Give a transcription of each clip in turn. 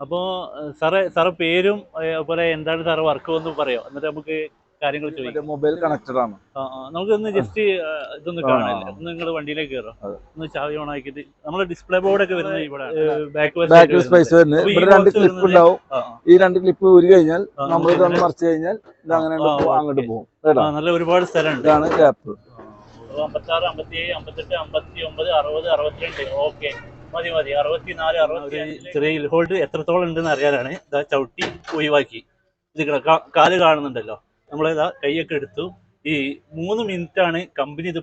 അപ്പോ സാറേ സാറ് പേരും അതുപോലെ എന്താണ് സാറ് വർക്ക് ഒന്ന് പറയോ? എന്നിട്ട് നമുക്ക് കാര്യങ്ങൾ ചോദിക്കാം. മൊബൈൽ കണക്റ്റഡ് ആണ്. ആ, ആ. നമുക്ക് ഒന്ന് ജസ്റ്റ് ഇതൊന്ന് കാണാം കാണാല്ലേ ഒന്ന് നിങ്ങൾ വണ്ടിയിലേക്ക് കയറോ ഒന്ന് ചാവി ഓൺ ആക്കിയിട്ട് നമ്മുടെ ഡിസ്പ്ലേ ബോർഡ് ഒക്കെ വരുന്നത് ഇവിടെ ബാക്ക് സ്പേസ് വരുന്നത്. ഇവിടെ രണ്ട് ക്ലിപ്പ് ഉണ്ടാവും. ഈ രണ്ട് ക്ലിപ്പ് ഊരി കഴിഞ്ഞാൽ നമ്മൾ ഇതൊന്ന് മറിച്ച് കഴിഞ്ഞാൽ ഇത് അങ്ങനെ അങ്ങോട്ട് പോകും. നല്ല ഒരുപാട് സ്ഥലമുണ്ട്. ഇതാണ് ഗ്യാപ്പ് അമ്പത്തി ഏഴ് അമ്പത്തെട്ട് അമ്പത്തി ഒമ്പത് അറുപത് അറുപത്തിരണ്ട്. ഓക്കെ. മതി മതി. അറുപത്തിനാല് അറുപത്തി ചെറിയ ഹോൾഡ് എത്രത്തോളം ഉണ്ടെന്ന് അറിയാനാണ് ഇതാ ചവിട്ടി ഒഴിവാക്കി. ഇത് കാൽ കാണുന്നുണ്ടല്ലോ. നമ്മളിതാ കൈയൊക്കെ എടുത്തു. ഈ മൂന്ന് മിനിറ്റ് ആണ് കമ്പനി ഇത്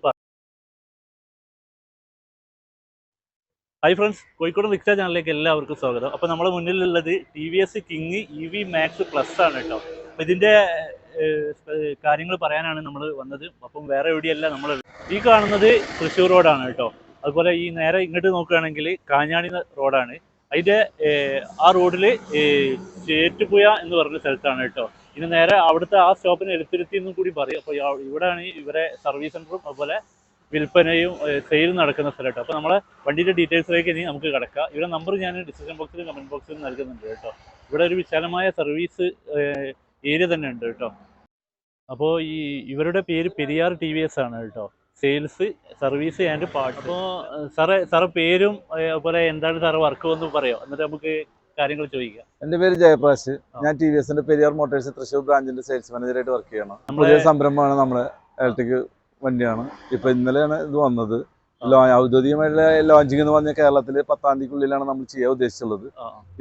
ഹായ് ഫ്രണ്ട്സ് കോഴിക്കോട് റിക്ഷ ചാനലിലേക്ക് എല്ലാവർക്കും സ്വാഗതം. അപ്പോൾ നമ്മുടെ മുന്നിലുള്ളത് T V S king E V max plus ആണ് കേട്ടോ. അപ്പോൾ ഇതിന്റെ കാര്യങ്ങൾ പറയാനാണ് നമ്മൾ വന്നത്. അപ്പം വേറെ എവിടെയല്ല നമ്മൾ ഈ കാണുന്നത് തൃശ്ശൂർ റോഡാണ് കേട്ടോ. അതുപോലെ ഈ നേരെ ഇങ്ങോട്ട് നോക്കുകയാണെങ്കിൽ കാഞ്ഞാണി റോഡാണ്. അതിന്റെ ആ റോഡിൽ ചേറ്റുപുയ എന്ന് പറഞ്ഞ സ്ഥലത്താണ് കേട്ടോ. ഇനി നേരെ അവിടുത്തെ ആ സ്റ്റോപ്പിന് എടുത്തിരുത്തി എന്നും കൂടി പറയും. അപ്പോൾ ഇവിടെയാണ് ഇവരെ സർവീസ് സെന്ററും അതുപോലെ വിൽപ്പനയും സെയിലും നടക്കുന്ന സ്ഥലം കേട്ടോ. അപ്പോൾ നമ്മളെ വണ്ടിയുടെ ഡീറ്റെയിൽസിലേക്ക് ഇനി നമുക്ക് കിടക്കാം. ഇവിടെ നമ്പർ ഞാൻ ഡിസ്ക്രിപ്ഷൻ ബോക്സിലും കമന്റ് ബോക്സിലും നൽകുന്നുണ്ട് കേട്ടോ. ഇവിടെ ഒരു വിശാലമായ സർവീസ് ഏരിയ തന്നെ ഉണ്ട് കേട്ടോ. അപ്പോൾ ഈ ഇവരുടെ പേര് പെരിയാർ ടി ആണ് കേട്ടോ. സെയിൽസ് സർവീസ് ആൻഡ് പാർട്ട് അപ്പോൾ സാറേ സാറ് പേരും അതുപോലെ എന്താണ് സാറ് വർക്ക് ഒന്ന് പറയോ എന്നിട്ട് നമുക്ക് കാര്യങ്ങൾ ചോദിക്കാം. എന്റെ പേര് ജയപ്രകാശ്. ഞാൻ ടി വി എസിന്റെ പെരിയാർ മോട്ടോഴ്സ് തൃശ്ശൂർ ബ്രാഞ്ചിന്റെ സെയിൽസ് മാനേജറായിട്ട് വർക്ക് ചെയ്യണം. പുതിയ സംരംഭമാണ് നമ്മുടെ ഇലക്ട്രിക് വണ്ടിയാണ്. ഇപ്പൊ ഇന്നലെയാണ് ഇത് വന്നത്. ഔദ്യോഗികമായിട്ടുള്ള ലോഞ്ചിങ് എന്ന് പറഞ്ഞ കേരളത്തിൽ പത്താം തീയതിക്കുള്ളിലാണ് നമ്മൾ ചെയ്യാൻ ഉദ്ദേശിച്ചുള്ളത്.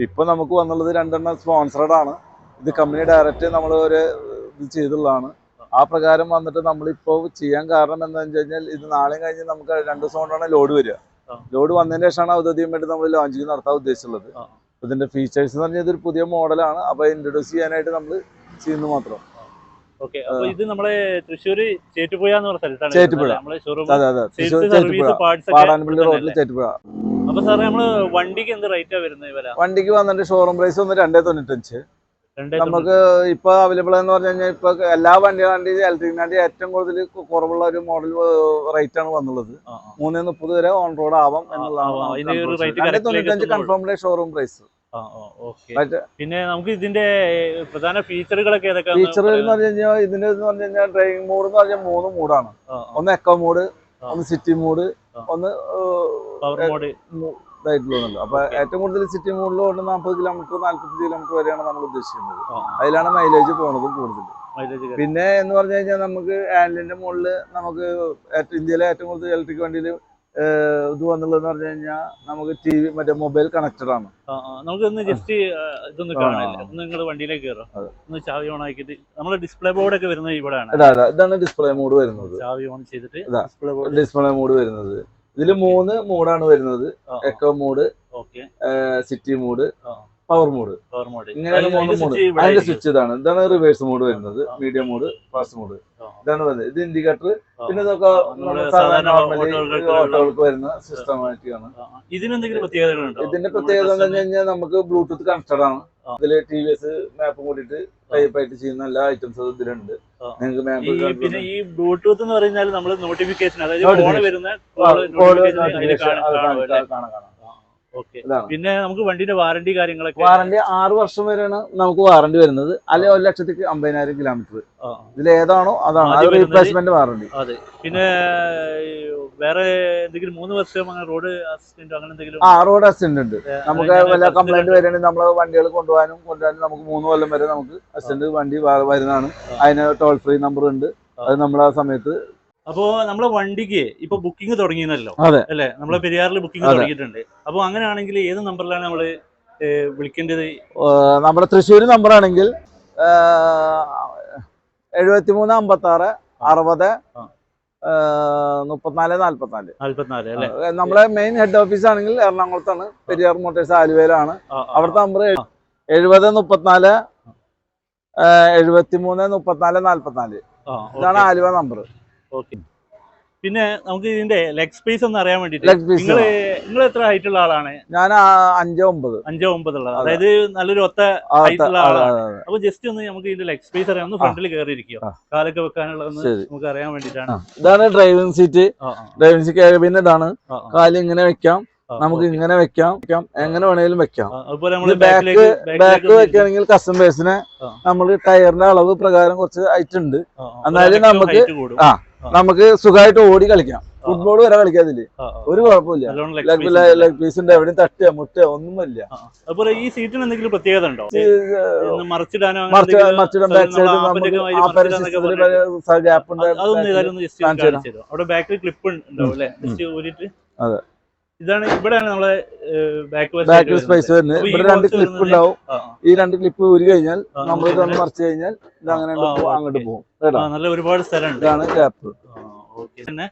ഇപ്പൊ നമുക്ക് വന്നുള്ളത് രണ്ടെണ്ണം സ്പോൺസർഡ് ആണ്. ഇത് കമ്പനി ഡയറക്റ്റ് നമ്മൾ ഒരു ഇത് ചെയ്തുള്ളതാണ്. ആ പ്രകാരം വന്നിട്ട് നമ്മളിപ്പോൾ ചെയ്യാൻ കാരണം എന്താണെന്ന് വെച്ച് കഴിഞ്ഞാൽ ഇത് നാളെയും കഴിഞ്ഞ് നമുക്ക് രണ്ട് ദിവസം കൊണ്ടാണ് ലോഡ് വരിക. ലോഡ് വന്നതിന് ശേഷമാണ് ഔദ്യോഗികമായിട്ട് നമ്മൾ ലോഞ്ചിങ് നടത്താൻ ഉദ്ദേശിച്ചുള്ളത്. ഇതിന്റെ ഫീച്ചേഴ്സ് എന്ന് പറഞ്ഞാൽ ഇതൊരു പുതിയ മോഡലാണ് അപ്പൊ ഇൻട്രൊഡ്യൂസ് ചെയ്യാനായിട്ട് നമ്മൾ ചെയ്യുന്നു മാത്രം. അപ്പോൾ ഇത് നമ്മളെ തൃശ്ശൂർ ചേറ്റുപുഴ എന്ന് പറഞ്ഞ സ്ഥലത്താണ് ചേറ്റുപുഴ. നമ്മളെ ഷോറൂം അതെ അതെ. തൃശ്ശൂർ സർവീസ് ചേറ്റുപുഴ. പാർട്സ് പാടാൻപള്ളി റോഡിൽ ചേറ്റുപുഴ. അപ്പൊ സാറേ നമ്മൾ വണ്ടിക്ക് എന്ത് റേറ്റാ വരുന്നത് വില? വണ്ടിക്ക് വന്നിട്ട് ഷോറൂം പ്രൈസ് ഒന്ന് രണ്ടേ തൊണ്ണൂറ്റഞ്ച്. നമുക്ക് ഇപ്പൊ അവൈലബിൾ എന്ന് പറഞ്ഞു കഴിഞ്ഞാൽ ഇപ്പൊ എല്ലാ വണ്ടി വണ്ടി ഇലക്ട്രിക് വണ്ടി ഏറ്റവും കൂടുതൽ കുറവുള്ള ഒരു മോഡൽ റേറ്റ് ആണ് വന്നുള്ളത്. മൂന്നേ മുപ്പത് വരെ ഓൺ റോഡ് ആവാം എന്നുള്ളതാണ് തൊണ്ണൂറ്റഞ്ച് കൺഫേംഡ് ഷോറൂം പ്രൈസ് പിന്നെ നമുക്ക് ഇതിന്റെ പ്രധാന ഫീച്ചറുകളൊക്കെ ഏതൊക്കെ ഫീച്ചർ എന്ന് പറഞ്ഞു കഴിഞ്ഞാൽ ഇതിന്റെ എന്ന് പറഞ്ഞു കഴിഞ്ഞാൽ ഡ്രൈവിംഗ് മോഡ് എന്ന് പറഞ്ഞാൽ മൂന്ന് മൂഡാണ് ഒന്ന് എക്കോ മോഡ് ഒന്ന് സിറ്റി മോഡ് ഒന്ന് പവർ മോഡ് ഇതായിട്ടുള്ളതല്ലോ അപ്പൊ. ഏറ്റവും കൂടുതൽ സിറ്റി മോഡിൽ കൊണ്ട് നാൽപ്പത് കിലോമീറ്റർ നാല്പത്തഞ്ച് കിലോമീറ്റർ വരെയാണ് നമ്മൾ ഉദ്ദേശിക്കുന്നത്. അതിലാണ് മൈലേജ് പോണതും കൂടുതൽ പിന്നെ എന്ന് പറഞ്ഞു കഴിഞ്ഞാൽ നമുക്ക് ആൻഡിന്റെ മുകളിൽ നമുക്ക് ഇന്ത്യയിലെ ഏറ്റവും കൂടുതൽ ഇലക്ട്രിക് വണ്ടിയിൽ ഇത് വന്നുള്ളതെന്ന് പറഞ്ഞു കഴിഞ്ഞാൽ നമുക്ക് ടി വി മറ്റേ മൊബൈൽ കണക്റ്റഡ് ആണ്. നമുക്ക് ഒന്ന് ജസ്റ്റ് ഇതൊന്ന്. നിങ്ങൾ വണ്ടിയിലേക്ക് കയറോ ഒന്ന് ചാവി ഓൺ ആക്കിയിട്ട് നമ്മളെ ഡിസ്പ്ലേ ബോർഡ് ഒക്കെ വരുന്നത് ഇവിടെയാണ്. ഇതാ ഇതാ, ഇതാണ് ഡിസ്പ്ലേ മോഡ് വരുന്നത്. ചാവി ഓൺ ചെയ്തിട്ട് ഡിസ്പ്ലേ മോഡ് വരുന്നത്. ഇതിൽ മൂന്ന് മൂഡാണ് വരുന്നത്. Eco mode city mode. Power mode power mode മൂന്ന് മോഡ് അതിന്റെ സ്വിച്ച് ഇതാണ്. ഇതാണ് റിവേഴ്സ് മോഡ് വരുന്നത്. മീഡിയം മോഡ് ഫാസ്റ്റ് മോഡ് ഇതാണ് വരുന്നത് ഇത് ഇൻഡിക്കേറ്റർ പിന്നെ ഇതൊക്കെ സാധാരണ ഓട്ടോകൾക്ക് വരുന്ന സിസ്റ്റമാറ്റിക് ആണ്. ഇതിനെന്തെങ്കിലും പ്രത്യേകതകളുണ്ടോ ഇതിന്റെ പ്രത്യേകത എന്ന് പറഞ്ഞു കഴിഞ്ഞാൽ നമുക്ക് ബ്ലൂടൂത്ത് കണക്റ്റഡ് ആണ്. ഇതിൽ ടി വി എസ് മാപ്പ് കൂടിയിട്ട് ടൈപ്പ് ആയിട്ട് ചെയ്യുന്ന എല്ലാ ഐറ്റംസും ഇതിലുണ്ട്. നിങ്ങൾക്ക് മാപ്പ് പിന്നെ ഈ ബ്ലൂടൂത്ത് എന്ന് പറഞ്ഞാൽ നമ്മൾ നോട്ടിഫിക്കേഷൻ അതായത്. വരുന്ന കാണാം. പിന്നെ നമുക്ക് വണ്ടിന്റെ വാറണ്ടി കാര്യങ്ങളൊക്കെ വാറണ്ടി ആറ് വർഷം വരെയാണ് നമുക്ക് വാറണ്ടി വരുന്നത്. അല്ലെ ഒരു ലക്ഷത്തി അമ്പതിനായിരം കിലോമീറ്റർ ഇതിൽ ഏതാണോ അതാണ്. റീപ്ലേസ്മെന്റ് വാറണ്ടി അതെ. പിന്നെ വേറെ എന്തെങ്കിലും മൂന്ന് വർഷം അങ്ങനെ റോഡ് അസിസ്റ്റന്റ് അങ്ങനെ എന്തെങ്കിലും ആ റോഡ് അസിസ്റ്റന്റ് ഉണ്ട്. നമുക്ക് വല്ല കംപ്ലൈന്റ് വരികയാണെങ്കിൽ നമ്മൾ വണ്ടികൾ കൊണ്ടുപോകാനും കൊണ്ടുപോകാനും നമുക്ക് മൂന്ന് കൊല്ലം വരെ നമുക്ക് അസിസ്റ്റന്റ് വണ്ടി വരുന്നതാണ്. അതിന് ടോൾ ഫ്രീ നമ്പർ ഉണ്ട്. അത് നമ്മൾ ആ സമയത്ത് അപ്പോ നമ്മളെ വണ്ടിക്ക് ഇപ്പൊ ബുക്കിംഗ് തുടങ്ങിയെന്നല്ലോ. അല്ലെ? നമ്മളെ പെരിയാറിൽ ബുക്കിംഗ് തുടങ്ങിയിട്ടുണ്ട്. അപ്പൊ അങ്ങനെയാണെങ്കിൽ ഏത് നമ്പറിലാണ് നമ്മൾ വിളിക്കേണ്ടത്? നമ്മുടെ തൃശ്ശൂർ നമ്പർ ആണെങ്കിൽ എഴുപത്തി മൂന്ന് അമ്പത്തി ആറ് അറുപത്. മുപ്പത്തിനാല് നാല്പത്തിനാല്. നാല്പത്തിനാല് നമ്മളെ മെയിൻ ഹെഡ് ഓഫീസ് ആണെങ്കിൽ എറണാകുളത്താണ് പെരിയാർ മോട്ടേഴ്സ് ആലുവയിലാണ്. അവിടുത്തെ നമ്പർ എഴുപത് മുപ്പത്തിനാല് എഴുപത്തി മൂന്ന് മുപ്പത്തിനാല് നാല്പത്തിനാല്. ഇതാണ് ആലുവ നമ്പർ ഓക്കെ പിന്നെ നമുക്ക് ഇതിന്റെ ലെഗ് സ്പേസ് ഒന്ന് അറിയാൻ വേണ്ടിട്ട് നിങ്ങൾ നിങ്ങൾ എത്ര ഹൈറ്റ് ഉള്ള ആളാണ്? ഞാൻ അഞ്ചോ ഒമ്പത്. അഞ്ചോ ഒമ്പത് ഉള്ളത് അതായത് നല്ലൊരു ഒത്ത ഹൈറ്റ് ഉള്ള ആളാണ്. അപ്പൊ ജസ്റ്റ് ഒന്ന് നമുക്ക് ഇതിന്റെ ലെഗ് സ്പേസ് അറിയാം. ഒന്ന് ഫ്രണ്ടിൽ കയറി ഇരിക്കുക കാലൊക്കെ വെക്കാനുള്ള നമുക്ക് അറിയാൻ വേണ്ടിട്ടാണ് ഇതാണ് ഡ്രൈവിംഗ് സീറ്റ് ഡ്രൈവിംഗ് സീറ്റ് പിന്നെ ഇതാണ്. കാൽ ഇങ്ങനെ വെക്കാം. നമുക്ക് ഇങ്ങനെ വെക്കാം. വെക്കാം. എങ്ങനെ വേണേലും വെക്കാം. ബാക്ക് ബാക്ക് വെക്കുകയാണെങ്കിൽ കസ്റ്റമേഴ്സിനെ ബേസിനെ നമ്മൾ ടയറിന്റെ അളവ് പ്രകാരം കുറച്ച് ഹൈറ്റ് ഉണ്ട്. എന്നാലും നമുക്ക് ആ. നമുക്ക് സുഖമായിട്ട് ഓടി കളിക്കാം. ഫുട്ബോൾ വരെ കളിക്കാതില്ലേ. ഒരു കുഴപ്പമില്ല. ലെഗ് ഉണ്ട്. പീസിന്റെ എവിടെയും തട്ടുക മുട്ടുക ഒന്നുമില്ല. അതുപോലെ ഈ സീറ്റിന് എന്തെങ്കിലും പ്രത്യേകത ഉണ്ടോ? മറിച്ചിടാനോ ഗ്യാപ്പ് ഉണ്ട് അവിടെ ബാക്കിൽ ക്ലിപ്പ് ഉണ്ടാവും അല്ലേ ജസ്റ്റ് ഊരിട്ട് അതെ. ഇതാണ് ഇവിടെയാണ് നമ്മളെ ബാക്ക് സ്പൈസ് വരുന്നത്. ഇവിടെ രണ്ട് ക്ലിപ്പ് ഉണ്ടാവും. ഈ രണ്ട് ക്ലിപ്പ് ഊരി കഴിഞ്ഞാൽ നമ്മൾ ഇത് ഇതൊന്ന് മറിച്ച് കഴിഞ്ഞാൽ ഇത് അങ്ങനെ അങ്ങോട്ട്. പോകും നല്ല ഒരുപാട് സ്ഥലമുണ്ട്. ഇതാണ് ഗ്യാപ്പ് പിന്നെ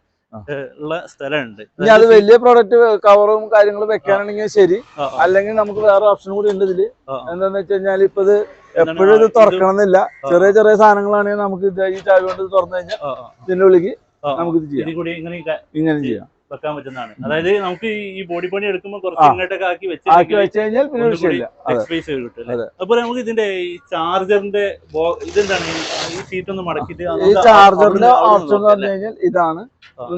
ഉള്ള സ്ഥലമുണ്ട്. ഇനി അത് വലിയ പ്രോഡക്റ്റ് കവറും കാര്യങ്ങളും വെക്കാനാണെങ്കിൽ ശരി. അല്ലെങ്കിൽ നമുക്ക് വേറെ ഓപ്ഷൻ കൂടി ഉണ്ട് ഇതിൽ. എന്താന്ന് വെച്ച് കഴിഞ്ഞാൽ ഇപ്പൊ ഇത് എപ്പോഴും ഇത് തുറക്കണമെന്നില്ല. ചെറിയ ചെറിയ സാധനങ്ങളാണെങ്കിൽ നമുക്ക് ഇത് ഈ ചാവി കൊണ്ട് ഇത് തുറന്നു കഴിഞ്ഞാൽ ഇതിന്റെ ഉള്ളിക്ക് നമുക്ക് ഇത് ചെയ്യാം. ഇങ്ങനെ ചെയ്യാം. വെക്കാൻ പറ്റുന്നതാണ്. അതായത് നമുക്ക് ഈ- ബോഡി പണി എടുക്കുമ്പോൾ കുറച്ച്. ഇങ്ങോട്ടൊക്കെ ആക്കി ആക്കി വെച്ച് കഴിഞ്ഞാൽ പിന്നെ വിഷയമില്ല കിട്ടും? അതുപോലെ നമുക്ക് ഇതിന്റെ ഈ ചാർജറിന്റെ ഇതെന്താണ്? ഈ- സീറ്റ് ഒന്ന് മടക്കിട്ട് ഈ ചാർജറിന്റെ ഓപ്ഷൻ എന്ന് പറഞ്ഞു കഴിഞ്ഞാൽ ഇതാണ്.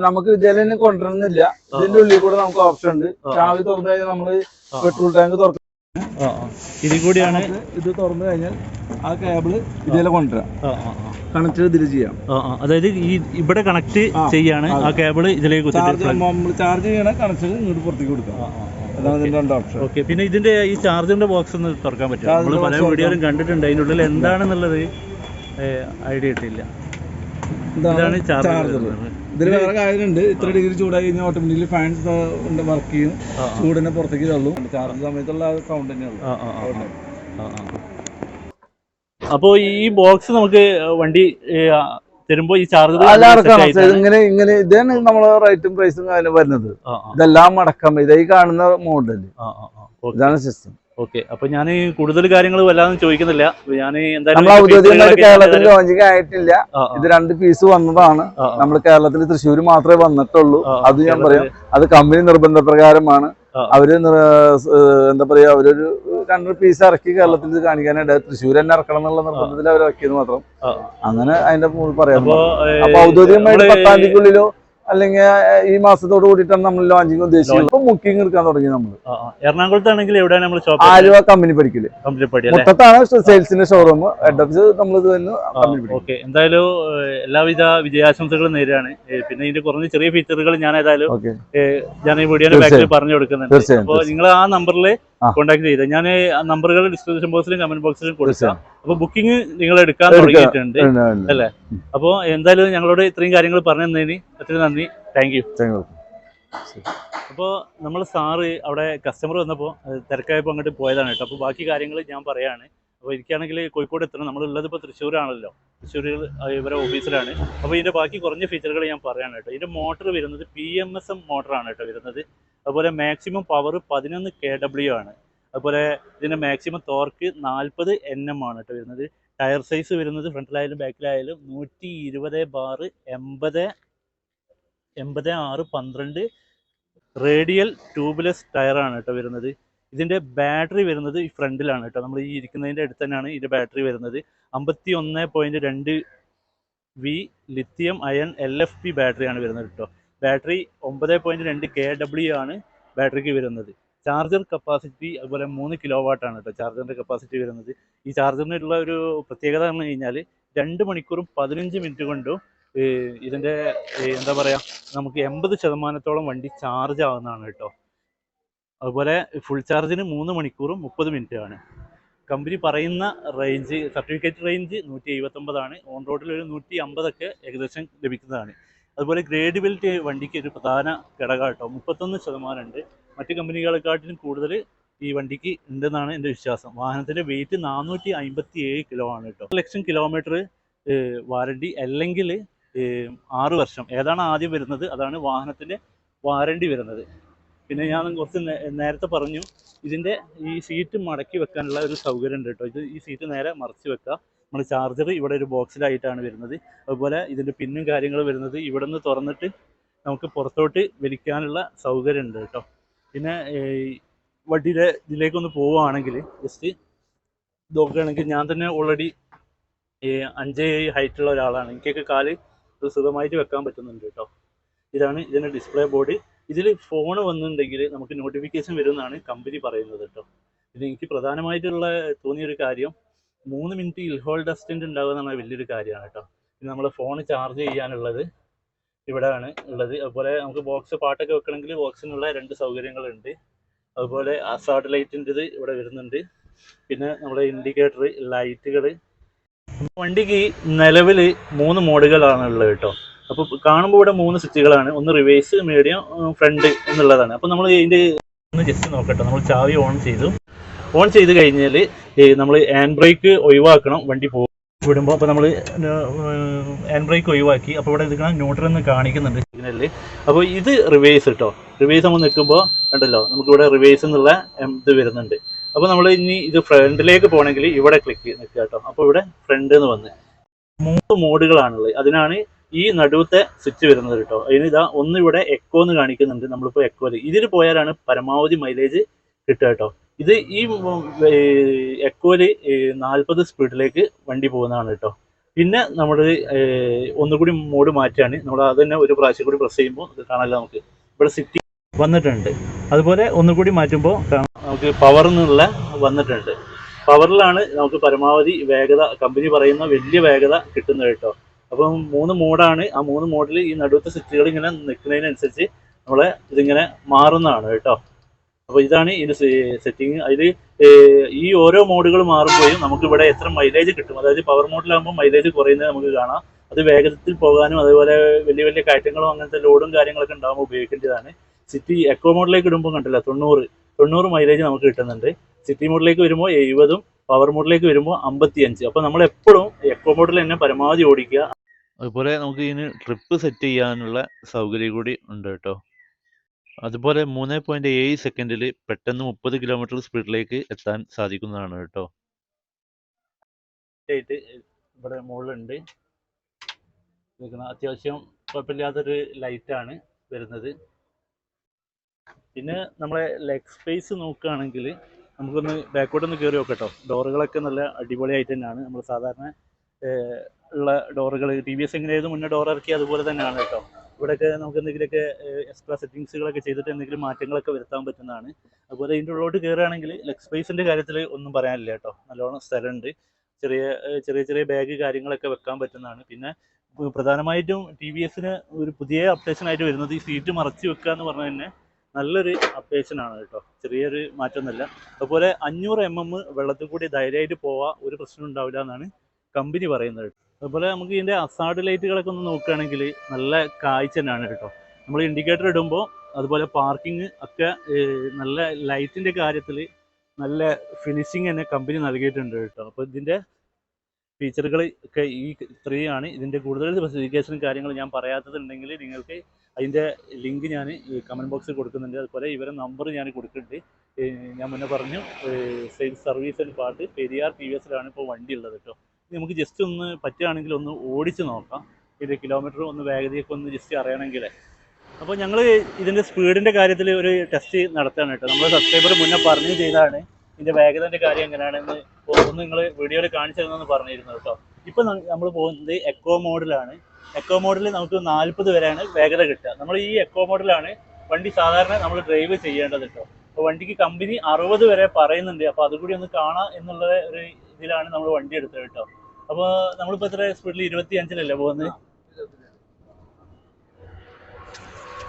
നമുക്ക് ഇതിൽ തന്നെ കൊണ്ടുവരുന്നില്ല. ഇതിന്റെ ഉള്ളിൽ കൂടെ നമുക്ക് ഓപ്ഷൻ ഉണ്ട്. ചാവി തുറന്നു കഴിഞ്ഞാൽ നമ്മൾ പെട്രോൾ ടാങ്ക് തുറക്കും. ഇതിൽ കൂടിയാണ് ഇത് തുറന്നു കഴിഞ്ഞാൽ ആ കേബിൾ ഇതിലെ കൊണ്ടുവരാം. കണക്ട് ഇതിൽ ചെയ്യാം. അതായത് ഈ ഇവിടെ കണക്ട്. ചെയ്യാണ് ആ കേബിൾ ഇതിലേക്ക് ചാർജ് ചെയ്യണ കണക്ഷൻ ഇങ്ങോട്ട് പുറത്തേക്ക് കൊടുക്കാം. ഓക്കെ പിന്നെ ഇതിന്റെ ഈ ചാർജറിന്റെ ബോക്സ് ഒന്ന് തുറക്കാൻ പറ്റും നമ്മൾ പല വീഡിയോയിലും കണ്ടിട്ടുണ്ട്. അതിന്റെ ഉള്ളിൽ എന്താണെന്നുള്ളത് ഐഡിയ കിട്ടില്ല ഇതാണ് ചാർജർ ഇതിൽ വേറെ കാര്യമുണ്ട്. ഇത്ര ഡിഗ്രി ചൂടായി കഴിഞ്ഞാൽ ഓട്ടോമാറ്റിക്കലി ഫാൻസ് വർക്ക് ചെയ്യും. ചൂടിനെ പുറത്തേക്ക് തള്ളും. ചാർജ് സമയത്തുള്ള സൗണ്ട് തന്നെയുള്ളൂ അപ്പോ ഈ ബോക്സ് നമുക്ക് വണ്ടി തരുമ്പോ ഈ ചാർജ് ഇങ്ങനെ ഇങ്ങനെ ഇതാണ് നമ്മളെ റേറ്റും പ്രൈസും കാര്യം വരുന്നത്. ഇതെല്ലാം അടക്കം ഇതായി കാണുന്ന മോഡൽ ഇതാണ് സിസ്റ്റം ഓക്കെ. അപ്പൊ ഞാൻ കൂടുതൽ കാര്യങ്ങൾ വല്ലാതെ ചോദിക്കുന്നില്ല. ഞാൻ കേരളത്തിൽ ലോഞ്ചിങ് ആയിട്ടില്ല ഇത് രണ്ട് പീസ് വന്നതാണ്. നമ്മൾ കേരളത്തിൽ തൃശ്ശൂർ മാത്രമേ വന്നിട്ടുള്ളൂ. അത് ഞാൻ പറയാം. അത് കമ്പനി നിർബന്ധപ്രകാരമാണ്. പ്രകാരമാണ് അവർ എന്താ പറയാ അവരൊരു രണ്ടര പീസ് ഇറക്കി കേരളത്തിൽ ഇത് കാണിക്കാനായിട്ട് തൃശ്ശൂർ തന്നെ ഇറക്കണം എന്നുള്ള നിർബന്ധത്തിൽ അവർ ഇറക്കിയത് മാത്രം. അങ്ങനെ അതിന്റെ പറയാം അപ്പൊ ഔദ്യോഗികമായിട്ട് പത്താം തീയതിക്കുള്ളിലോ അല്ലെങ്കിൽ ഈ മാസത്തോട് കൂടിയിട്ടാണ് നമ്മൾ ലോഞ്ചിങ് ഉദ്ദേശിക്കുന്നത് ഇപ്പൊ ബുക്കിംഗ് എടുക്കാൻ തുടങ്ങി നമ്മൾ. എറണാകുളത്താണെങ്കിൽ എവിടെയാണ് നമ്മൾ ഷോപ്പ് ആലുവ കമ്പനി പഠിക്കൽ. മൊത്തത്താണ് സെയിൽസിന്റെ ഷോറൂം ഓഫീസ് നമ്മൾ ഇത് തന്നെ ഓക്കെ എന്തായാലും എല്ലാവിധ വിജയാശംസകളും നേരാണ് പിന്നെ ഇതിന്റെ കുറഞ്ഞ ചെറിയ ഫീച്ചറുകൾ ഞാൻ ഏതായാലും ഞാൻ ഈ വീഡിയോയുടെ ബാക്കിൽ പറഞ്ഞു കൊടുക്കുന്നുണ്ട്. അപ്പോൾ നിങ്ങൾ ആ നമ്പറിൽ. കോൺടാക്ട് ചെയ്ത് ഞാൻ നമ്പറുകൾ ഡിസ്ക്രിപ്ഷൻ ബോക്സിലും കമന്റ് ബോക്സിലും കൊടുക്കാം. അപ്പൊ ബുക്കിംഗ് നിങ്ങൾ എടുക്കാൻ എടുക്കാം. തുടങ്ങിയിട്ടുണ്ട്. അല്ലെ അപ്പൊ അല്ലേ? അപ്പോൾ എന്തായാലും ഞങ്ങളോട് ഇത്രയും കാര്യങ്ങൾ പറഞ്ഞു തന്നതിന് ഒത്തിരി നന്ദി. Thank you thank you. അപ്പോൾ നമ്മൾ സാറ് അവിടെ കസ്റ്റമർ വന്നപ്പോൾ തിരക്കായപ്പോൾ അങ്ങോട്ട് പോയതാണ് കേട്ടോ. അപ്പോൾ ബാക്കി കാര്യങ്ങൾ ഞാൻ പറയാണ്. അപ്പോൾ എനിക്കാണെങ്കിൽ കോഴിക്കോട് എത്തണം. നമ്മളുള്ളത് ഇപ്പോൾ തൃശ്ശൂരാണല്ലോ. തൃശ്ശൂരിൽ ഇവരെ ഓഫീസിലാണ്. അപ്പോൾ ഇതിന്റെ ബാക്കി കുറഞ്ഞ ഫീച്ചറുകൾ ഞാൻ പറയാനാണ് കേട്ടോ. ഇതിന്റെ മോട്ടർ വരുന്നത് പി എം എസ് എം മോട്ടറാണ് കേട്ടോ വരുന്നത്. അതുപോലെ മാക്സിമം പവർ പതിനൊന്ന് കെ ഡബ്ല്യു ആണ്. അതുപോലെ ഇതിന്റെ മാക്സിമം തോർക്ക് നാൽപ്പത് എൻ എം ആണ് കേട്ടോ വരുന്നത്. ടയർ സൈസ് വരുന്നത് ഫ്രണ്ടിലായാലും ബാക്കിലായാലും നൂറ്റി ഇരുപത് ബാറ് എൺപത് എൺപത് ആറ് പന്ത്രണ്ട്. റേഡിയൽ ട്യൂബ്ലെസ് ടയറാണ് കേട്ടോ വരുന്നത്. ഇതിന്റെ ബാറ്ററി വരുന്നത് ഈ ഫ്രണ്ടിലാണ് കേട്ടോ. നമ്മൾ ഈ ഇരിക്കുന്നതിന്റെ അടുത്ത് തന്നെയാണ് ഇതിന്റെ ബാറ്ററി വരുന്നത്. അമ്പത്തി ഒന്ന് പോയിന്റ് രണ്ട് V lithium ion L F P ബാറ്ററിയാണ് വരുന്നത് കേട്ടോ. ബാറ്ററി ഒമ്പത് പോയിന്റ് രണ്ട് കെ ഡബ്ല്യു ആണ് ബാറ്ററിക്ക് വരുന്നത്. ചാർജർ കപ്പാസിറ്റി അതുപോലെ മൂന്ന് കിലോ വാട്ടാണ് കേട്ടോ ചാർജറിന്റെ കപ്പാസിറ്റി വരുന്നത്. ഈ ചാർജറിനുള്ള ഒരു പ്രത്യേകത എന്ന് കഴിഞ്ഞാൽ രണ്ട് മണിക്കൂറും പതിനഞ്ച് മിനിറ്റ് കൊണ്ടും ഇതിന്റെ എന്താ പറയുക നമുക്ക് എൺപത് ശതമാനത്തോളം വണ്ടി ചാർജ് ആവുന്നതാണ് കേട്ടോ. അതുപോലെ ഫുൾ ചാർജിന് മൂന്ന് മണിക്കൂറും മുപ്പത് മിനിറ്റ് ആണ് കമ്പനി പറയുന്ന റേഞ്ച് സർട്ടിഫിക്കറ്റ് റേഞ്ച് നൂറ്റി എഴുപത്തൊമ്പതാണ് ഓൺ റോഡിൽ ഒരു നൂറ്റി അമ്പതൊക്കെ ഏകദേശം ലഭിക്കുന്നതാണ്. അതുപോലെ ഗ്രേഡബിലിറ്റി വണ്ടിക്ക് ഒരു പ്രധാന ഘടകമാട്ടോ മുപ്പത്തൊന്ന് ശതമാനം ഉണ്ട് മറ്റ് കമ്പനികളെക്കാട്ടിലും കൂടുതൽ ഈ വണ്ടിക്ക് ഉണ്ടെന്നാണ് എന്റെ വിശ്വാസം. വാഹനത്തിന്റെ വെയിറ്റ് നാനൂറ്റി അമ്പത്തി ഏഴ് കിലോ ആണ് കേട്ടോ. ലക്ഷം കിലോമീറ്റർ വാറണ്ടി അല്ലെങ്കിൽ ആറ് വർഷം. ഏതാണ് ആദ്യം വരുന്നത്? അതാണ് വാഹനത്തിന്റെ വാറണ്ടി വരുന്നത്. പിന്നെ ഞാൻ കുറച്ച് നേരത്തെ പറഞ്ഞു ഇതിന്റെ ഈ സീറ്റ് മടക്കി വെക്കാനുള്ള ഒരു സൗകര്യം ഉണ്ട് കേട്ടോ ഇത് ഈ സീറ്റ് നേരെ മറിച്ച് വെക്കുക നമ്മൾ ചാർജർ ഇവിടെ ഒരു ബോക്സിലായിട്ടാണ് വരുന്നത്. അതുപോലെ ഇതിന്റെ പിന്നും കാര്യങ്ങളും വരുന്നത് ഇവിടെ നിന്ന് തുറന്നിട്ട് നമുക്ക് പുറത്തോട്ട് വലിക്കാനുള്ള സൗകര്യം ഉണ്ട് കേട്ടോ പിന്നെ ഇതിലേക്ക് ഇതിലേക്കൊന്ന് പോവുകയാണെങ്കിൽ ജസ്റ്റ് നോക്കുകയാണെങ്കിൽ ഞാൻ തന്നെ ഓൾറെഡി അഞ്ച് ഹൈറ്റുള്ള ഒരാളാണ്. എനിക്കൊക്കെ കാൽ സുഖമായിട്ട് വെക്കാൻ പറ്റുന്നുണ്ട് കേട്ടോ ഇതാണ് ഇതിന്റെ ഡിസ്പ്ലേ ബോർഡ് ഇതിൽ ഫോൺ വന്നിട്ടുണ്ടെങ്കിൽ നമുക്ക് നോട്ടിഫിക്കേഷൻ വരുമെന്നാണ് കമ്പനി പറയുന്നത് കേട്ടോ ഇത് എനിക്ക് പ്രധാനമായിട്ടുള്ള തോന്നിയൊരു കാര്യം മൂന്ന് മിനിറ്റ് ഇൽഹോൾ ഡസ്റ്റന്റ് ഉണ്ടാകുക എന്നുള്ള വലിയൊരു കാര്യമാണ് കേട്ടോ പിന്നെ നമ്മൾ ഫോൺ ചാർജ് ചെയ്യാനുള്ളത് ഇവിടെയാണ് ഉള്ളത് അതുപോലെ നമുക്ക് ബോക്സ് പാട്ടൊക്കെ വെക്കണമെങ്കിൽ ബോക്സിനുള്ള രണ്ട് സൗകര്യങ്ങളുണ്ട്. അതുപോലെ ആ സാറ്റലൈറ്റിന്റെത് ഇവിടെ വരുന്നുണ്ട്. പിന്നെ നമ്മുടെ ഇൻഡിക്കേറ്റർ ലൈറ്റുകൾ വണ്ടിക്ക് നിലവിൽ മൂന്ന് മോഡുകളാണ് ഉള്ളത് കേട്ടോ അപ്പോൾ കാണുമ്പോൾ ഇവിടെ മൂന്ന് സ്വിച്ചുകളാണ് ഒന്ന് റിവേഴ്സ് മീഡിയം ഫ്രണ്ട് എന്നുള്ളതാണ്. അപ്പോൾ നമ്മൾ ഇതിന്റെ ഒന്ന് ജസ്റ്റ് നോക്കട്ടെ. നമ്മൾ ചാവി ഓൺ ചെയ്തു. ഓൺ ചെയ്ത് കഴിഞ്ഞാൽ നമ്മൾ ഹാൻഡ് ബ്രേക്ക് ഒഴിവാക്കണം വണ്ടി പോകും വിടുമ്പോൾ അപ്പോൾ നമ്മൾ ഹാൻഡ് ബ്രേക്ക് ഒഴിവാക്കി. അപ്പോൾ ഇവിടെ ഇതിങ്ങനെ ന്യൂട്രൽ എന്ന് കാണിക്കുന്നുണ്ട് സിഗ്നലിൽ അപ്പോൾ ഇത് റിവേഴ്സ് കേട്ടോ റിവേഴ്സ് നമ്മൾ നിൽക്കുമ്പോൾ കണ്ടല്ലോ നമുക്കിവിടെ റിവേഴ്സ് എന്നുള്ള ഇത് വരുന്നുണ്ട്. അപ്പോൾ നമ്മൾ ഇനി ഇത് ഫ്രണ്ടിലേക്ക് പോകണമെങ്കിൽ ഇവിടെ ക്ലിക്ക് നിൽക്കുക കേട്ടോ അപ്പോൾ ഇവിടെ ഫ്രണ്ട് എന്ന് വന്ന്. മൂന്ന് മോഡുകളാണുള്ളത്. അതിനാണ് ഈ നടുവത്തെ സ്വിച്ച് വരുന്നത് കേട്ടോ. അതിന് ഇതാ ഒന്ന് ഇവിടെ എക്കോ എന്ന് കാണിക്കുന്നുണ്ട്. നമ്മളിപ്പോൾ എക്കോ ഇതിൽ പോയാലാണ് പരമാവധി മൈലേജ് കിട്ടുക കേട്ടോ. ഇത് ഈ എക്കോയിൽ നാൽപ്പത് സ്പീഡിലേക്ക് വണ്ടി പോകുന്നതാണ് കേട്ടോ. പിന്നെ നമ്മൾ ഒന്നുകൂടി മോഡ് മാറ്റാണ്. നമ്മൾ അത് തന്നെ ഒരു പ്രാവശ്യം കൂടി പ്രസ് ചെയ്യുമ്പോൾ കാണാമല്ലോ നമുക്ക്. ഇവിടെ സിറ്റി വന്നിട്ടുണ്ട്. അതുപോലെ ഒന്നുകൂടി മാറ്റുമ്പോൾ നമുക്ക് പവർ എന്നുള്ള വന്നിട്ടുണ്ട്. പവറിലാണ് നമുക്ക് പരമാവധി വേഗത കമ്പനി പറയുന്ന വലിയ വേഗത കിട്ടുന്നത് കേട്ടോ. അപ്പം മൂന്ന് മോഡാണ്. ആ മൂന്ന് മോഡിൽ ഈ നടുവത്തെ സ്വിച്ചുകൾ ഇങ്ങനെ നിൽക്കുന്നതിനനുസരിച്ച് നമ്മളെ ഇതിങ്ങനെ മാറുന്നതാണ് കേട്ടോ. അപ്പോൾ ഇതാണ് ഇതിന്റെ സെറ്റിങ് അതിൽ ഈ ഓരോ മോഡുകൾ മാറുമ്പോഴും നമുക്ക് ഇവിടെ എത്ര മൈലേജ് കിട്ടും. അതായത് പവർ മോഡിലാകുമ്പോൾ മൈലേജ് കുറയുന്നത് നമുക്ക് കാണാം. അത് വേഗത്തിൽ പോകാനും അതുപോലെ വലിയ വലിയ കയറ്റങ്ങളും അങ്ങനത്തെ ലോഡും കാര്യങ്ങളൊക്കെ ഉണ്ടാകുമ്പോൾ ഉപയോഗിക്കേണ്ടതാണ്. സിറ്റി എക്കോ മോഡിലേക്ക് ഇടുമ്പോൾ കണ്ടില്ല തൊണ്ണൂറ്. തൊണ്ണൂറ് മൈലേജ് നമുക്ക് കിട്ടുന്നുണ്ട്. സിറ്റി മോഡിലേക്ക് വരുമ്പോൾ എഴുപതും പവർ മോഡിലേക്ക് വരുമ്പോൾ അമ്പത്തി അഞ്ച് അപ്പോൾ നമ്മൾ എപ്പോഴും എക്കോ മോഡിൽ തന്നെ പരമാവധി ഓടിക്കുക. അതുപോലെ നമുക്ക് ഇതിന് ട്രിപ്പ് സെറ്റ് ചെയ്യാനുള്ള സൗകര്യം കൂടി ഉണ്ട് കേട്ടോ. അതുപോലെ മൂന്ന് പോയിന്റ് ഏഴ് സെക്കൻഡിൽ പെട്ടെന്ന് മുപ്പത് കിലോമീറ്റർ സ്പീഡിലേക്ക് എത്താൻ സാധിക്കുന്നതാണ് കേട്ടോ. ഇവിടെ മുകളിലുണ്ട്. അത്യാവശ്യം കുഴപ്പമില്ലാത്തൊരു ലൈറ്റാണ് വരുന്നത്. പിന്നെ നമ്മളെ ലെഗ് സ്പേസ് നോക്കുകയാണെങ്കിൽ നമുക്കൊന്ന് ബാക്കോട്ട് ഒന്ന് കയറി നോക്കട്ടോ ഡോറുകളൊക്കെ നല്ല അടിപൊളിയായിട്ട് തന്നെയാണ്. നമ്മൾ സാധാരണ ഉള്ള ഡോറുകൾ ടി വി എസ് എങ്ങനെയായിരുന്നു മുന്നേ ഡോർ ഇറക്കി അതുപോലെ തന്നെയാണ് കേട്ടോ. ഇവിടെയൊക്കെ നമുക്ക് എന്തെങ്കിലുമൊക്കെ എക്സ്ട്രാ സെറ്റിങ്സുകളൊക്കെ ചെയ്തിട്ട് എന്തെങ്കിലും മാറ്റങ്ങളൊക്കെ വരുത്താൻ പറ്റുന്നതാണ്. അതുപോലെ ഇതിന്റെ ഉള്ളോട്ട് കയറുകയാണെങ്കിൽ ലെഗ് സ്പേസിന്റെ കാര്യത്തിൽ ഒന്നും പറയാനില്ല കേട്ടോ. നല്ലോണം സ്ഥലമുണ്ട്. ചെറിയ ചെറിയ ചെറിയ ബാഗ് കാര്യങ്ങളൊക്കെ വെക്കാൻ പറ്റുന്നതാണ്. പിന്നെ പ്രധാനമായിട്ടും ടി വി എസിന് ഒരു പുതിയ അപ്ഡേഷൻ ആയിട്ട് വരുന്നത് ഈ സീറ്റ് മറച്ചു വെക്കുക എന്ന് പറഞ്ഞു തന്നെ നല്ലൊരു അപ്ഡേഷൻ ആണ് കേട്ടോ. ചെറിയൊരു മാറ്റമൊന്നുമില്ല. അതുപോലെ അഞ്ഞൂറ് എം എം വെള്ളത്തിൽ കൂടി ധൈര്യമായിട്ട് പോവാ ഒരു പ്രശ്നം ഉണ്ടാവില്ല എന്നാണ് കമ്പനി പറയുന്നത് അതുപോലെ നമുക്ക് ഇതിന്റെ അസാഡ് ലൈറ്റുകളൊക്കെ ഒന്ന് നോക്കുകയാണെങ്കിൽ നല്ല കാഴ്ച തന്നെയാണ് കേട്ടോ. നമ്മൾ ഇൻഡിക്കേറ്റർ ഇടുമ്പോൾ അതുപോലെ പാർക്കിംഗ് ഒക്കെ നല്ല ലൈറ്റിന്റെ കാര്യത്തിൽ നല്ല ഫിനിഷിങ് തന്നെ കമ്പനി നൽകിയിട്ടുണ്ട് കേട്ടോ. അപ്പോൾ ഇതിന്റെ ഫീച്ചറുകൾ ഒക്കെ ഈ ഇത്രയാണ് ഇതിന്റെ കൂടുതൽ സ്പെസിഫിക്കേഷനും കാര്യങ്ങളും ഞാൻ പറയാത്തതുണ്ടെങ്കിൽ നിങ്ങൾക്ക് അതിന്റെ ലിങ്ക് ഞാൻ കമന്റ് ബോക്സിൽ കൊടുക്കുന്നുണ്ട്. അതുപോലെ ഇവരെ നമ്പർ ഞാൻ കൊടുക്കുന്നുണ്ട്. ഞാൻ മുന്നേ പറഞ്ഞു sales service part Periyar T V എസിലാണ് ഇപ്പോൾ വണ്ടി ഉള്ളത് കേട്ടോ. നമുക്ക് ജസ്റ്റ് ഒന്ന് പറ്റുകയാണെങ്കിൽ ഒന്ന് ഓടിച്ച് നോക്കാം. ഇത് കിലോമീറ്റർ ഒന്ന് വേഗതയൊക്കെ ഒന്ന് ജസ്റ്റ് അറിയണമെങ്കിൽ അപ്പോൾ ഞങ്ങൾ ഇതിന്റെ സ്പീഡിന്റെ കാര്യത്തിൽ ഒരു ടെസ്റ്റ് നടത്തുകയാണ് കേട്ടോ. നമ്മൾ സബ്സ്ക്രൈബർ മുന്നേ പറഞ്ഞു ചെയ്താണ് ഇതിന്റെ വേഗതന്റെ കാര്യം എങ്ങനെയാണെന്ന് ഒന്ന് നിങ്ങൾ വീഡിയോയിൽ കാണിച്ചു തന്നെന്ന് പറഞ്ഞിരുന്നു കേട്ടോ. ഇപ്പം നമ്മൾ പോകുന്നത് എക്കോ മോഡലാണ് എക്കോ മോഡലിൽ നമുക്ക് നാൽപ്പത് വരെയാണ് വേഗത കിട്ടുക. നമ്മൾ ഈ എക്കോ മോഡലാണ് വണ്ടി സാധാരണ നമ്മൾ ഡ്രൈവ് ചെയ്യേണ്ടത് കേട്ടോ. അപ്പോൾ വണ്ടിക്ക് കമ്പനി അറുപത് വരെ പറയുന്നുണ്ട്. അപ്പോൾ അതുകൂടി ഒന്ന് കാണാം എന്നുള്ള ഒരു ഇതിലാണ് നമ്മൾ വണ്ടി എടുത്തത് കേട്ടോ. അപ്പോൾ നമ്മളിപ്പോൾ എത്ര സ്പീഡിൽ ഇരുപത്തി അഞ്ചിലല്ലേ പോകുന്നത്?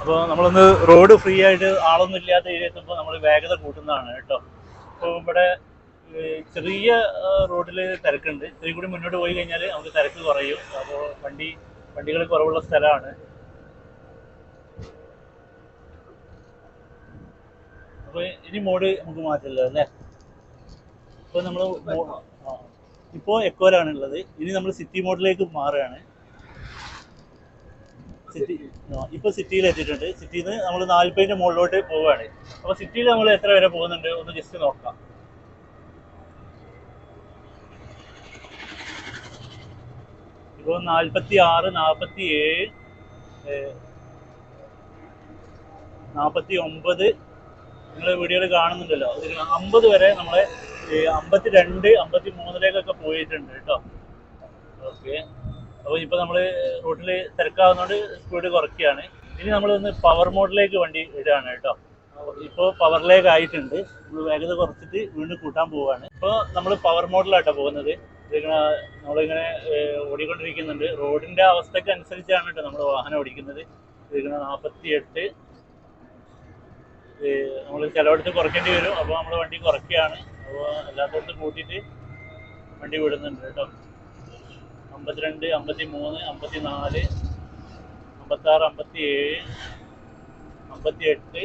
അപ്പോൾ നമ്മളൊന്ന് റോഡ് ഫ്രീ ആയിട്ട് ആളൊന്നും ഇല്ലാത്ത ഏരിയ എത്തുമ്പോൾ നമ്മൾ വേഗത കൂട്ടുന്നതാണ് കേട്ടോ. അപ്പോൾ ഇവിടെ ചെറിയ റോഡിൽ തിരക്കുണ്ട്. ഇത്തിരി കൂടി മുന്നോട്ട് പോയി കഴിഞ്ഞാൽ നമുക്ക് തിരക്ക് കുറയും. അപ്പോൾ വണ്ടി വണ്ടികൾ കുറവുള്ള സ്ഥലമാണ് അപ്പോൾ ഇനി മോഡ് നമുക്ക് മാറ്റില്ല അല്ലേ? അപ്പൊ നമ്മൾ ഇപ്പോൾ എക്കോലാണ് ഉള്ളത് ഇനി നമ്മൾ സിറ്റി മോഡിലേക്ക് മാറുകയാണ്. സിറ്റി ഇപ്പോൾ സിറ്റിയിൽ എത്തിയിട്ടുണ്ട്. സിറ്റിയിൽ നിന്ന് നമ്മൾ നാൽപ്പതിന്റെ മുകളിലോട്ട് പോവുകയാണ്. അപ്പോൾ സിറ്റിയിൽ നമ്മൾ എത്ര വരെ പോകുന്നുണ്ട്? ഒന്ന് ജസ്റ്റ് നോക്കാം. ഇപ്പോൾ നാൽപ്പത്തി ആറ് നാൽപ്പത്തി ഏഴ് നാൽപ്പത്തി ഒമ്പത് നിങ്ങൾ വീഡിയോയിൽ കാണുന്നുണ്ടല്ലോ. അമ്പത് വരെ നമ്മളെ അമ്പത്തി രണ്ട് അമ്പത്തി മൂന്നിലേക്കൊക്കെ പോയിട്ടുണ്ട് കേട്ടോ. ഓക്കെ. അപ്പോൾ ഇപ്പോൾ നമ്മൾ റൂട്ടിൽ തിരക്കാവുന്നതുകൊണ്ട് സ്പീഡ് കുറയ്ക്കുകയാണ്. ഇനി നമ്മൾ ഒന്ന് പവർ മോഡിലേക്ക് വണ്ടി ഇടുകയാണ് കേട്ടോ. ഇപ്പോൾ പവറിലേക്ക് ആയിട്ടുണ്ട്. നമ്മൾ വേഗത കുറച്ചിട്ട് വീണ്ടും കൂട്ടാൻ പോവുകയാണ്. ഇപ്പോൾ നമ്മൾ പവർ മോഡിലാട്ടോ പോകുന്നത്. ഇതിങ്ങനെ നമ്മളിങ്ങനെ ഓടിക്കൊണ്ടിരിക്കുന്നുണ്ട്. റോഡിന്റെ അവസ്ഥയ്ക്ക് അനുസരിച്ചാണ് കേട്ടോ നമ്മൾ വാഹനം ഓടിക്കുന്നത്. ഇതിങ്ങനെ നാൽപ്പത്തി എട്ട് നമ്മൾ ചിലയിടത്ത് കുറയ്ക്കേണ്ടി വരും. അപ്പോൾ നമ്മൾ വണ്ടി കുറയ്ക്കുകയാണ്. അപ്പോൾ എല്ലാത്തോട്ടും കൂട്ടിയിട്ട് വണ്ടി വിടുന്നുണ്ട് കേട്ടോ. അമ്പത്തിരണ്ട് അമ്പത്തി മൂന്ന് അമ്പത്തി നാല് അമ്പത്താറ് അമ്പത്തി ഏഴ് അമ്പത്തി എട്ട്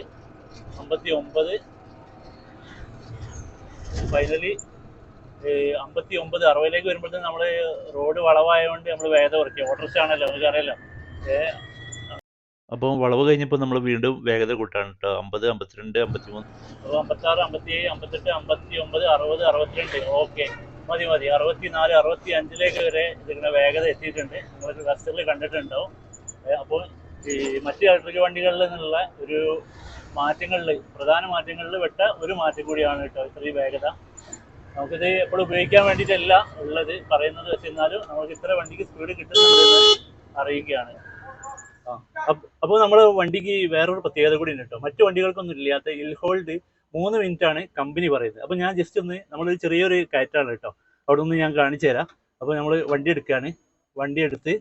അമ്പത്തി ഒമ്പത് ഫൈനലി അമ്പത്തി ഒമ്പത് അറുപതിലേക്ക് വരുമ്പോഴത്തേക്കും നമ്മൾ റോഡ് വളവായതുകൊണ്ട് നമ്മൾ വേഗത കുറയ്ക്കുക ഓട്ടോറിക്ഷ ആണല്ലോ നമുക്ക് അറിയാലോ ഏഹ് അപ്പോൾ വളവ് കഴിഞ്ഞപ്പോൾ നമ്മൾ വീണ്ടും വേഗത കൂട്ടാണ് കേട്ടോ അമ്പത് അമ്പത്തിരണ്ട് അമ്പത്തിമൂന്ന്. അമ്പത്താറ് അമ്പത്തി ഏഴ് അമ്പത്തെട്ട് അമ്പത്തി ഒമ്പത് അറുപത് അറുപത്തിരണ്ട്. ഓക്കെ. മതി മതി. അറുപത്തി നാല് അറുപത്തി അഞ്ചിലേക്ക് വരെ ഇതിങ്ങനെ വേഗത എത്തിയിട്ടുണ്ട്. നിങ്ങൾക്ക് റസ്റ്ററിൽ കണ്ടിട്ടുണ്ടാവും. അപ്പോൾ ഈ മറ്റ് ഇലക്ട്രിക് വണ്ടികളിൽ നിന്നുള്ള ഒരു മാറ്റങ്ങളിൽ പ്രധാന മാറ്റങ്ങളിൽ പെട്ട ഒരു മാറ്റം കൂടിയാണ് കേട്ടോ ഇത്രയും വേഗത. നമുക്കിത് എപ്പോഴും ഉപയോഗിക്കാൻ വേണ്ടിയിട്ടല്ല ഉള്ളത്. പറയുന്നത് വെച്ചിരുന്നാലും നമുക്ക് ഇത്ര വണ്ടിക്ക് സ്പീഡ് കിട്ടുന്നുണ്ടെന്ന് അറിയിക്കുകയാണ്. അപ്പോൾ നമ്മുടെ വണ്ടിക്ക് വേറൊരു പ്രത്യേകത കൂടി ഉണ്ട് കേട്ടോ. മറ്റു വണ്ടികൾക്കൊന്നും ഇല്ലാത്ത ഇൽ ഹോൾഡ് മൂന്ന് മിനിറ്റ് ആണ് കമ്പനി പറയുന്നത്. അപ്പോൾ ഞാൻ ജസ്റ്റ് ഒന്ന് നമ്മളൊരു ചെറിയൊരു കയറ്റാണ് കേട്ടോ. അവിടെ നിന്ന് ഞാൻ കാണിച്ചു തരാം. അപ്പോൾ നമ്മൾ വണ്ടി എടുക്കുകയാണ് വണ്ടി എടുത്ത്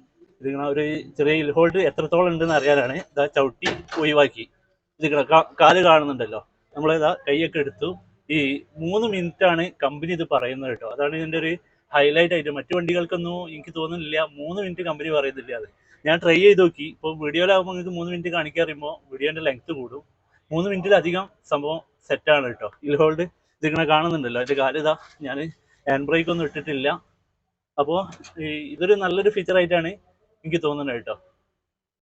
ഇതിങ്ങനെ ഒരു ചെറിയ ഇൽഹോൾഡ് എത്രത്തോളം ഉണ്ടെന്ന് അറിയാനാണ് ഇതാ ചവിട്ടി ഒഴിവാക്കി. ഇതിങ്ങനെ കാൽ കാണുന്നുണ്ടല്ലോ. നമ്മൾ ഇതാ കൈയൊക്കെ എടുത്തു. ഈ മൂന്ന് മിനിറ്റ് ആണ് കമ്പനി ഇത് പറയുന്നത് കേട്ടോ. അതാണ് ഇതിന്റെ ഒരു ഹൈലൈറ്റ് ആയിട്ട് മറ്റു വണ്ടികൾക്കൊന്നും എനിക്ക് തോന്നുന്നില്ല. മൂന്ന് മിനിറ്റ് കമ്പനി പറയുന്നില്ല അത്. ഞാൻ ട്രൈ ചെയ്ത് നോക്കി. ഇപ്പോൾ വീഡിയോയിലാകുമ്പോൾ നിങ്ങൾക്ക് മൂന്ന് മിനിറ്റ് കാണിക്കാൻ പറയുമ്പോൾ വീഡിയോന്റെ ലെങ്ത് കൂടും. മൂന്ന് മിനിറ്റിലധികം സംഭവം സെറ്റാണ് കേട്ടോ. ഇൽഹോൾഡ് ഇതിങ്ങനെ കാണുന്നുണ്ടല്ലോ. അതിന്റെ കാര്യം ഞാൻ ഹാൻഡ് ബ്രേക്ക് ഒന്നും ഇട്ടിട്ടില്ല. അപ്പോൾ ഇതൊരു നല്ലൊരു ഫീച്ചർ ആയിട്ടാണ് എനിക്ക് തോന്നുന്നത് കേട്ടോ.